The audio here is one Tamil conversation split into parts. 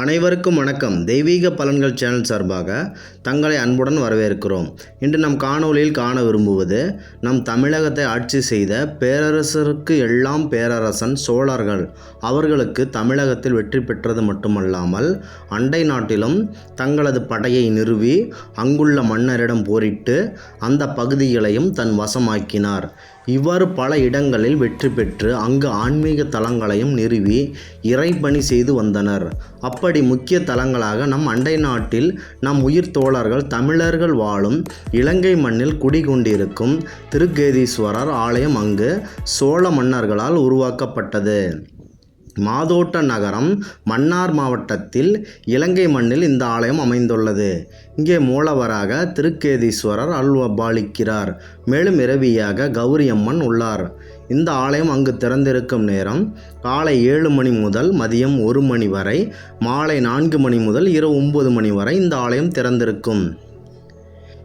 அனைவருக்கும் வணக்கம். தெய்வீக பலன்கள் சேனல் சார்பாக தங்களை அன்புடன் வரவேற்கிறோம். இன்று நம் காணொளியில் காண விரும்புவது நம் தமிழகத்தை ஆட்சி செய்த பேரரசருக்கு எல்லாம் பேரரசன் சோழர்கள். அவர்களுக்கு தமிழகத்தில் வெற்றி பெற்றது மட்டுமல்லாமல் அண்டை நாட்டிலும் தங்களது படையை நிறுவி அங்குள்ள மன்னரிடம் போரிட்டு அந்த பகுதிகளையும் தன் வசமாக்கினார். இவ்வாறு பல இடங்களில் வெற்றி பெற்று அங்கு ஆன்மீக தலங்களையும் நிறுவி இறைப்பணி செய்து வந்தனர். அப்படி முக்கிய தலங்களாக நம் அண்டை நாட்டில் நம் உயிர் தோழர்கள் தமிழர்கள் வாழும் இலங்கை மண்ணில் குடிகொண்டிருக்கும் திருக்கேதீஸ்வரர் ஆலயம் அங்கு சோழ மன்னர்களால் உருவாக்கப்பட்டது. மாதோட்ட நகரம் மன்னார் மாவட்டத்தில் இலங்கை மண்ணில் இந்த ஆலயம் அமைந்துள்ளது. இங்கே மூலவராக திருக்கேதீஸ்வரர் அல்வபாலிக்கிறார் மேலும் இரவியாக கௌரியம்மன் உள்ளார். இந்த ஆலயம் அங்கு திறந்திருக்கும் நேரம் காலை ஏழு மணி முதல் மதியம் ஒரு மணி வரை மாலை நான்கு மணி முதல் இரவு ஒன்பது மணி வரை இந்த ஆலயம் திறந்திருக்கும்.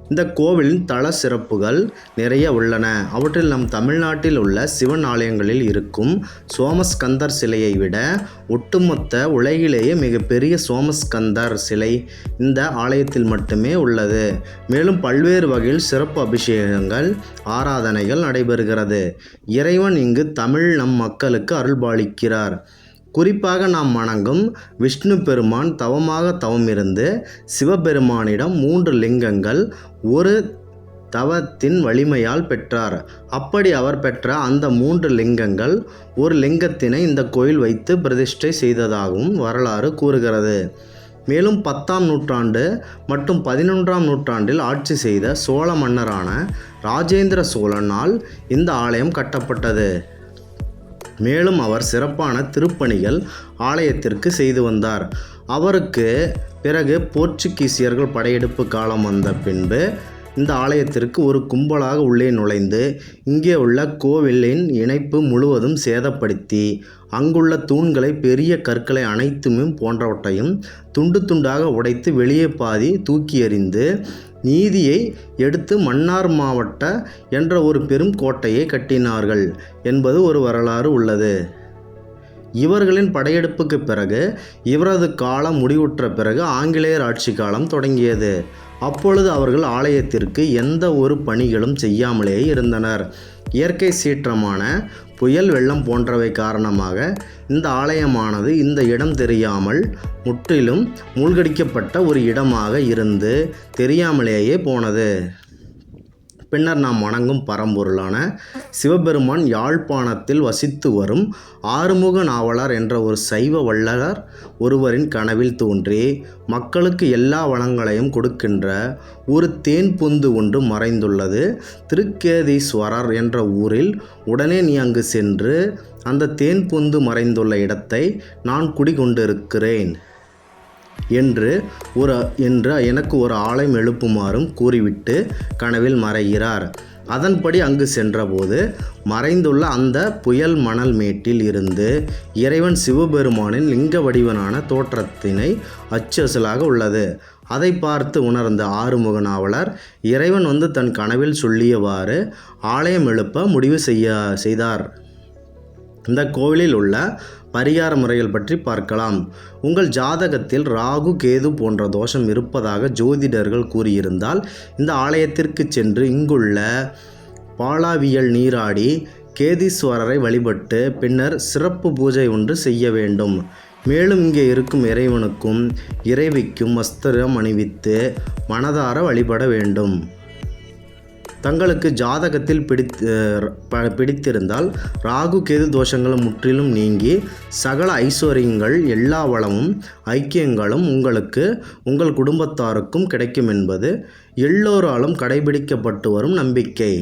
இந்த கோவிலின் தல சிறப்புகள் நிறைய உள்ளன. அவற்றில் நம் தமிழ்நாட்டில் உள்ள சிவன் ஆலயங்களில் இருக்கும் சோமஸ்கந்தர் சிலையை விட ஒட்டுமொத்த உலகிலேயே மிகப்பெரிய சோமஸ்கந்தர் சிலை இந்த ஆலயத்தில் மட்டுமே உள்ளது. மேலும் பல்வேறு வகையில் சிறப்பு அபிஷேகங்கள் ஆராதனைகள் நடைபெறுகிறது. இறைவன் இங்கு தமிழ் நம் மக்களுக்கு அருள்பாலிக்கிறார். குறிப்பாக நாம் வணங்கும் விஷ்ணு பெருமான் தவமாக தவமிருந்து சிவபெருமானிடம் மூன்று லிங்கங்கள் ஒரு தவத்தின் வலிமையால் பெற்றார். அப்படி அவர் பெற்ற அந்த மூன்று லிங்கங்கள் ஒரு லிங்கத்தினை இந்த கோயில் வைத்து பிரதிஷ்டை செய்ததாகவும் வரலாறு கூறுகிறது. மேலும் பத்தாம் நூற்றாண்டு மற்றும் பதினொன்றாம் நூற்றாண்டில் ஆட்சி செய்த சோழ மன்னரான ராஜேந்திர சோழனால் இந்த ஆலயம் கட்டப்பட்டது. மேலும் அவர் சிறப்பான திருப்பணிகள் ஆலயத்திற்கு செய்து வந்தார். அவருக்கு பிறகு போர்ச்சுகீசியர்கள் படையெடுப்பு காலம் வந்த பின்பு இந்த ஆலயத்திற்கு ஒரு கும்பலாக உள்ளே நுழைந்து இங்கே உள்ள கோவிலின் இணைப்பு முழுவதும் சேதப்படுத்தி அங்குள்ள தூண்களை பெரிய கற்களை அனைத்துமே போன்றவற்றையும் துண்டு துண்டாக உடைத்து வெளியே பாதி தூக்கி எறிந்து நீதியை எடுத்து மன்னார் மாவட்ட என்ற ஒரு பெரும் கோட்டையை கட்டினார்கள் என்பது ஒரு வரலாறு உள்ளது. இவர்களின் படையெடுப்புக்கு பிறகு இவரது காலம் முடிவுற்ற பிறகு ஆங்கிலேயர் ஆட்சி காலம் தொடங்கியது. அப்பொழுது அவர்கள் ஆலயத்திற்கு எந்த ஒரு பணிகளும் செய்யாமலேயே இருந்தனர். இயற்கை சீற்றமான புயல் வெள்ளம் போன்றவை காரணமாக இந்த ஆலயமானது இந்த இடம் தெரியாமல் முற்றிலும் மூழ்கடிக்கப்பட்ட ஒரு இடமாக இருந்து தெரியாமலேயே போனது. பின்னர் நாம் வணங்கும் பரம்பொருளான சிவபெருமான் யாழ்ப்பாணத்தில் வசித்து வரும் ஆறுமுக நாவலர் என்ற ஒரு சைவ வள்ளலர் ஒருவரின் கனவில் தோன்றி மக்களுக்கு எல்லா வளங்களையும் கொடுக்கின்ற ஒரு தேன் பொந்து ஒன்று மறைந்துள்ளது. திருக்கேதீஸ்வரர் என்ற ஊரில் உடனே நீ அங்கு சென்று அந்த தேன் பொந்து மறைந்துள்ள இடத்தை நான் குடிகொண்டிருக்கிறேன். என்று ஒரு என்று எனக்கு ஒரு ஆலயம் எழுப்புமாறும் கூறிவிட்டு கனவில் மறைகிறார். அதன்படி அங்கு சென்றபோது மறைந்துள்ள அந்த புயல் மணல் மேட்டில் இருந்து இறைவன் சிவபெருமானின் லிங்க வடிவனான தோற்றத்தினை அச்சசலாக உள்ளது. அதை பார்த்து உணர்ந்த ஆறுமுக நாவலர் இறைவன் வந்து தன் கனவில் சொல்லியவாறு ஆலயம் எழுப்ப முடிவு செய்ய செய்தார். இந்த கோவிலில் உள்ள பரிகார முறைகள் பற்றி பார்க்கலாம். உங்கள் ஜாதகத்தில் ராகு கேது போன்ற தோஷம் இருப்பதாக ஜோதிடர்கள் கூறியிருந்தால் இந்த ஆலயத்திற்கு சென்று இங்குள்ள பாலாவியல் நீராடி கேதீஸ்வரரை வழிபட்டு பின்னர் சிறப்பு பூஜை ஒன்று செய்ய வேண்டும். மேலும் இங்கே இருக்கும் இறைவனுக்கும் இறைவிக்கும் வஸ்திரம் அணிவித்து மனதார வழிபட வேண்டும். தங்களுக்கு ஜாதகத்தில் பிடித்து ப- பிடித்திருந்தால் ராகு கேது தோஷங்கள் முற்றிலும் நீங்கி சகல ஐஸ்வர்யங்கள் எல்லா வளமும் ஐக்கியங்களும் உங்களுக்கு உங்கள் குடும்பத்தாருக்கும் கிடைக்கும் என்பது எல்லோராலும் கடைபிடிக்கப்பட்டு வரும் நம்பிக்கை.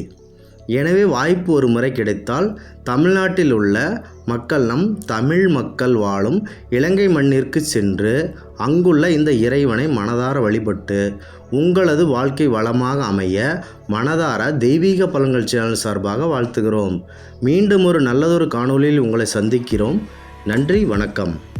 எனவே வாய்ப்பு ஒரு முறை கிடைத்தால் தமிழ்நாட்டில் உள்ள மக்கள் நம் தமிழ் மக்கள் வாழும் இலங்கை மண்ணிற்கு சென்று அங்குள்ள இந்த இறைவனை மனதார வழிபட்டு உங்களது வாழ்க்கை வளமாக அமைய மனதார தெய்வீக பலன்கள் சேனல் சார்பாக வாழ்த்துகிறோம். மீண்டும் ஒரு நல்லதொரு காணொளியில் உங்களை சந்திக்கிறோம். நன்றி வணக்கம்.